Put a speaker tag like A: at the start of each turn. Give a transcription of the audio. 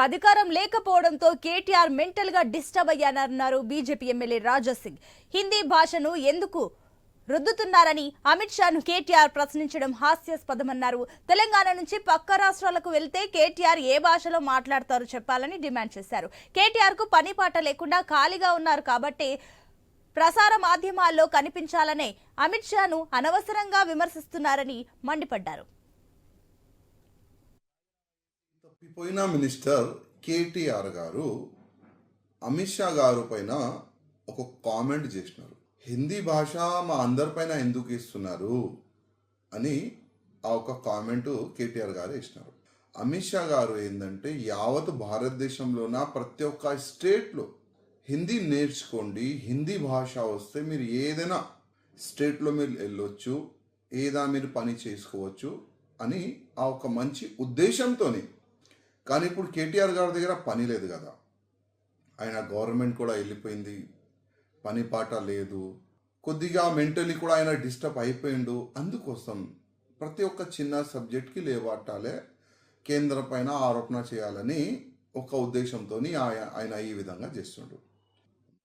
A: అధికారం లేకపోవడంతో కేటీఆర్ మెంటల్గా డిస్టర్బ్ అయ్యారన్నారు బీజేపీ ఎమ్మెల్యే రాజాసింగ్ హిందీ భాషను ఎందుకు రుద్దుతున్నారని అమిత్ షాను కేటీఆర్ ప్రశ్నించడం హాస్యాస్పదమన్నారు. తెలంగాణ నుంచి పక్క రాష్ట్రాలకు వెళ్తే కేటీఆర్ ఏ భాషలో మాట్లాడతారో చెప్పాలని డిమాండ్ చేశారు. కేటీఆర్కు పని పాట లేకుండా ఖాళీగా ఉన్నారు కాబట్టి ప్రసార మాధ్యమాల్లో కనిపించాలనే అమిత్ షాను అనవసరంగా విమర్శిస్తున్నారని మండిపడ్డారు.
B: తప్పిపోయిన మినిస్టర్ కేటీఆర్ గారు అమిత్ షా గారు పైన ఒక కామెంట్ చేసినారు. హిందీ భాష మా అందరిపైన ఎందుకు ఇస్తున్నారు అని ఆ ఒక కామెంట్ కేటీఆర్ గారు ఇచ్చినారు. అమిత్ షా గారు ఏంటంటే యావత్ భారతదేశంలోన ప్రతి ఒక్క స్టేట్లో హిందీ నేర్చుకోండి హిందీ భాష వస్తే మీరు ఏదైనా స్టేట్లో మీరు వెళ్ళొచ్చు ఏదా మీరు పని చేసుకోవచ్చు అని ఆ ఒక మంచి ఉద్దేశంతోనే కానీ ఇప్పుడు కేటీఆర్ గారి దగ్గర పని లేదు కదా. ఆయన గవర్నమెంట్ కూడా వెళ్ళిపోయింది. పని పాట లేదు. కొద్దిగా మెంటలీ కూడా ఆయన డిస్టర్బ్ అయిపోయిండు. అందుకోసం ప్రతి ఒక్క చిన్న సబ్జెక్ట్కి లేవాటాలే కేంద్రం పైన ఆరోపణ చేయాలని ఒక ఉద్దేశంతో ఆయన ఈ విధంగా చేస్తుండు.